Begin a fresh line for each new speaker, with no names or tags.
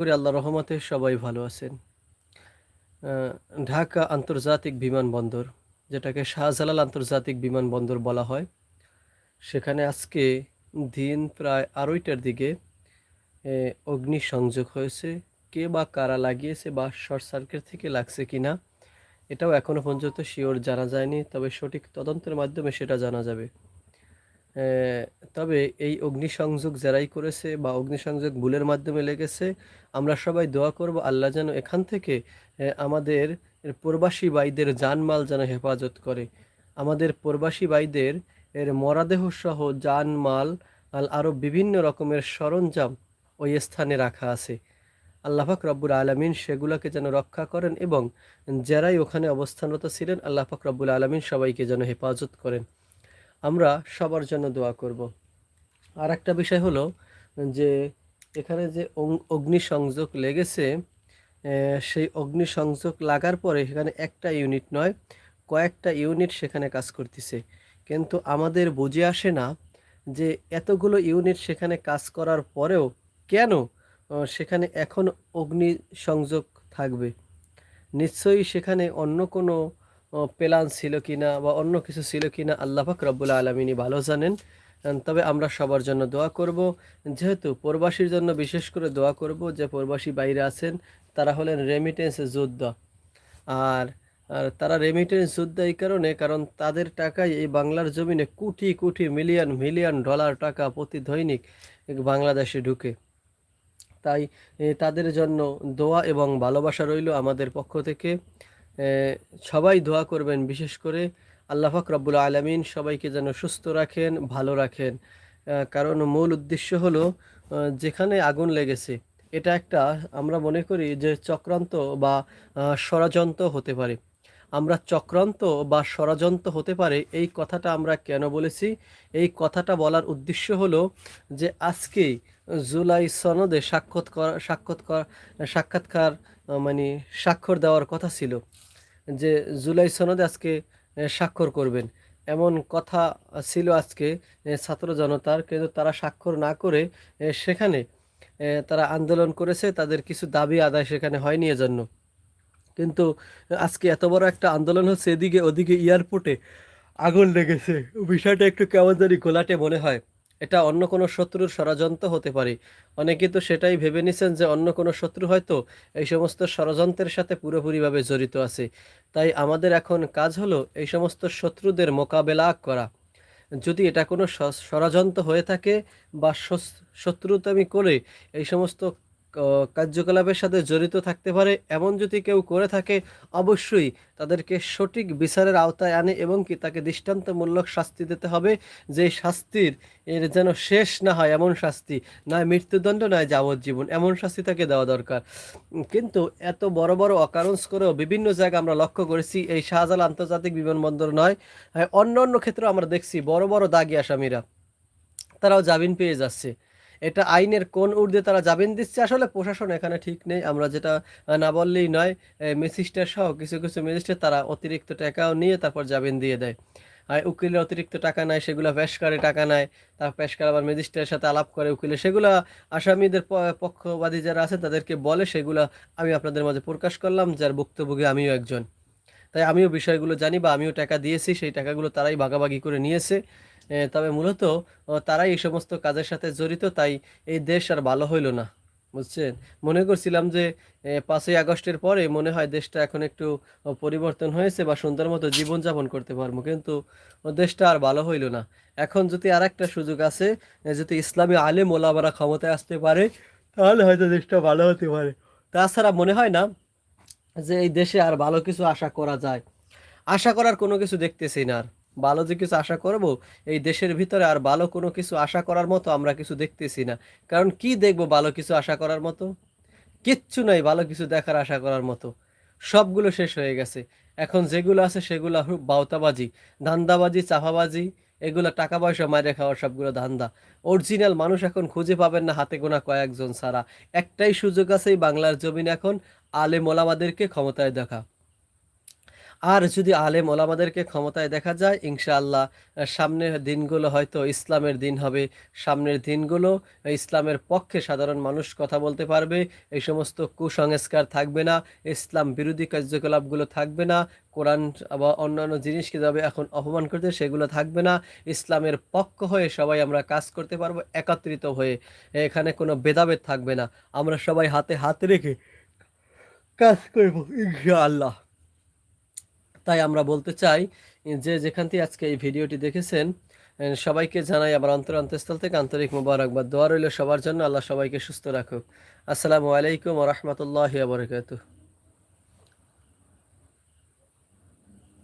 করি আল্লাহ রহমতে সবাই ভালো আছেন। ঢাকা আন্তর্জাতিক বিমানবন্দর যেটাকে শাহজালাল আন্তর্জাতিক বিমানবন্দর বলা হয় সেখানে আজকে দিন প্রায় আড়াইটার দিকে এ, অগ্নিসংযোগ হয়েছে। কে বা কারা লাগিয়েছে বা শর্ট সার্কিট থেকে লাগছে কিনা এটাও এখনও পর্যন্ত শিওর জানা যায়নি তবে সঠিক তদন্তের মাধ্যমে সেটা জানা যাবে। তবে এই অগ্নিসংযোগ যারাই করেছে বা অগ্নিসংযোগ ভুলের মাধ্যমে লেগেছে, আমরা সবাই দোয়া করব আল্লাহ যেন এখান থেকে আমাদের প্রবাসী বাইদের জানমাল যেন হেফাজত করে। আমাদের প্রবাসী বাইদের এর মরাদেহ সহ জানমাল আরও বিভিন্ন রকমের সরঞ্জাম ওই স্থানে রাখা আছে। আল্লাহাক রব্বুল আলমিন সেগুলোকে যেন রক্ষা করেন এবং যারাই ওখানে অবস্থানরত ছিলেন আল্লাহাক রব্বুল আলমিন সবাইকে যেন হেফাজত করেন। আমরা সবার জন্য দোয়া করব। আর একটা বিষয় হলো যে এখানে যে অং- অগ্নিসংযোগ লেগেছে সেই অগ্নিসংযোগ লাগার পরে সেখানে একটা ইউনিট নয়, কয়েকটা ইউনিট সেখানে কাজ করতেছে। কিন্তু আমাদের বুঝে আসে না যে এতগুলো ইউনিট সেখানে কাজ করার পরেও কেন সেখানে এখন অগ্নিসংযোগ থাকবে। নিশ্চয়ই সেখানে অন্য কোনো প্ল্যান ছিল কিনা বা অন্য কিছু ছিল কিনা আল্লাহ পাক রব্বুল আলমিনী ভালো জানেন। তবে আমরা সবার জন্য দোয়া করব। যেহেতু প্রবাসীর জন্য বিশেষ করে দোয়া করব যে প্রবাসী বাইরে আছেন, তারা হলেন রেমিটেন্স যোদ্ধা। আর আর তারা রেমিটেন্স যোদ্ধা এই কারণে, কারণ তাদের টাকায় এই বাংলার জমিনে crore crore million million dollar টাকা প্রতি দৈনিক বাংলাদেশে ঢুকে। তাই তাদের জন্য দোয়া এবং ভালোবাসা রইল আমাদের পক্ষ থেকে। সবাই দোয়া করবেন, বিশেষ করে আল্লাহ রব্বুল আলমিন সবাইকে যেন সুস্থ রাখেন, ভালো রাখেন। কারণ মূল উদ্দেশ্য হলো যেখানে আগুন লেগেছে, এটা একটা আমরা মনে করি যে চক্রান্ত বা ষড়যন্ত্র হতে পারে। আমরা চক্রান্ত বা ষড়যন্ত্র হতে পারে, এই কথাটা আমরা কেন বলেছি? এই কথাটা বলার উদ্দেশ্য হলো যে আজকেই জুলাই সনদে সাক্ষাৎ করা সাক্ষাৎ সাক্ষাৎকার মানে স্বাক্ষর দেওয়ার কথা ছিল। যে জুলাই সনদে আজকে স্বাক্ষর করবেন। এমন কথা ছিল আজকে ছাত্র জনতার, কিন্তু তারা স্বাক্ষর না করে সেখানে তারা আন্দোলন করেছে, তাদের কিছু দাবি আদায় সেখানে হয়নি এজন্য। কিন্তু আজকে এত বড় একটা আন্দোলন হচ্ছে, এদিকে ওদিকে এয়ারপোর্টে আগুন লেগেছে। বিষয়টা একটু কেমন জানি ঘোলাটে মনে হয়। এটা অন্য কোনো শত্রুর ষড়যন্ত্র হতে পারে। অনেকে তো সেটাই ভেবে নিছেন যে অন্য কোনো শত্রু হয়তো এই সমস্ত ষড়যন্ত্রের সাথে পুরোপুরিভাবে জড়িত আছে। তাই আমাদের এখন কাজ হলো এই সমস্ত শত্রুদের মোকাবেলা করা। যদি এটা কোনো ষড়যন্ত্র হয়ে থাকে বা শত্রুতামি করে এই সমস্ত কার্যকলাপের সাথে জড়িত থাকতে পারে। এমন যদি কেউ করে থাকে অবশ্যই তাদেরকে সঠিক বিচারের আওতায় আনে এবং কি তাকে দৃষ্টান্তমূলক শাস্তি দিতে হবে। যে শাস্তির এর যেন শেষ না হয় এমন শাস্তি নয় মৃত্যুদণ্ড নয় যাবজ্জীবন এমন শাস্তি তাকে দেওয়া দরকার। কিন্তু এত বড় বড় অকারণস করেও বিভিন্ন জায়গায় আমরা লক্ষ্য করেছি এই শাহজালাল আন্তর্জাতিক বিমানবন্দর নয় হ্যাঁ, অন্য অন্য ক্ষেত্রে আমরা দেখছি বড় বড় দাগি আসামিরা তারাও জামিন পেয়ে যাচ্ছে। এটা আইনের কোন ঊর্ধ্বে তারা জামিন দিচ্ছে আসলে প্রশাসন এখানে ঠিক নেই। আমরা যেটা না বললেই নয় ম্যাজিস্ট্রেট সহ কিছু কিছু ম্যাজিস্ট্রেট তারা অতিরিক্ত টাকাও নিয়ে তারপর জামিন দিয়ে দেয়। আর উকিলের অতিরিক্ত টাকা নেয় সেগুলো পেশকারে টাকা নেয় তার পেশকার আবার ম্যাজিস্ট্রেটের সাথে আলাপ করে উকিলে। সেগুলো আসামিদের পক্ষবাদী যারা আছে তাদেরকে বলে, সেগুলো আমি আপনাদের মাঝে প্রকাশ করলাম, যার ভুক্তভোগী আমিও একজন। তাই আমিও বিষয়গুলো জানি বা আমিও টাকা দিয়েছি, সেই টাকাগুলো তারাই ভাগাভাগি করে নিয়েছে। তবে মূলত তারাই এই সমস্ত কাজের সাথে জড়িত, তাই এই দেশ আর ভালো হইল না, বুঝছেন? মনে করছিলাম যে পাঁচই আগস্টের পরে মনে হয় দেশটা এখন একটু পরিবর্তন হয়েছে বা সুন্দর মতো জীবনযাপন করতে পারব, কিন্তু দেশটা আর ভালো হইল না। এখন যদি আর একটা সুযোগ আছে যদি ইসলামী আলেম ওলামারা ক্ষমতায় আসতে পারে, তাহলে হয়তো দেশটা ভালো হতে পারে। তাছাড়া মনে হয় না যে এই দেশে আর ভালো কিছু আশা করা যায়। আশা করার কোনো কিছু দেখতেছি না আর। ভালো যে কিছু আশা করব, এই দেশের ভিতরে আর ভালো কোনো কিছু আশা করার মতো আমরা কিছু দেখতেছি না। কারণ কি দেখব ভালো কিছু আশা করার মতো? কিচ্ছু নাই ভালো কিছু দেখার আশা করার মতো। সবগুলো শেষ হয়ে গেছে। এখন যেগুলো আছে সেগুলো বাউতাবাজি, ধান্দাবাজি, চাফাবাজি, এগুলো টাকা পয়সা মাইরে খাওয়ার সবগুলো ধান্দা। অরিজিনাল মানুষ এখন খুঁজে পাবেন না হাতে গোনা কয়েকজন ছাড়া। একটাই সুযোগ আছে বাংলার জমিন এখন আলে মোলামাদেরকে ক্ষমতায় দেখা। আর যদি আলেম ওলামাদেরকে ক্ষমতায় দেখা যায়, ইনশাআল্লাহ সামনের দিনগুলো হয়তো ইসলামের দিন হবে। সামনের দিনগুলো ইসলামের পক্ষে সাধারণ মানুষ কথা বলতে পারবে। এই সমস্ত কুসংস্কার থাকবে না, ইসলাম বিরোধী কার্যকলাপগুলো থাকবে না, কোরআন বা অন্যান্য জিনিসকে যাবে এখন অপমান করতে, সেগুলো থাকবে না। ইসলামের পক্ষ হয়ে সবাই আমরা কাজ করতে পারব, একত্রিত হয়ে। এখানে কোনো ভেদাভেদ থাকবে না। আমরা সবাই হাতে হাত রেখে কাজ করব, ইনশাআল্লাহ। তাই আমরা বলতে চাই যে যেখান থেকে আজকে এই ভিডিওটি দেখেছেন সবাইকে জানাই আমার অন্তর অন্তঃস্থল থেকে আন্তরিক মোবারকবাদ দোয়া রইল সবার জন্য। আল্লাহ সবাইকে সুস্থ রাখুক। আসসালামু আলাইকুম রহমতুল্লাহ বরকাতুহ।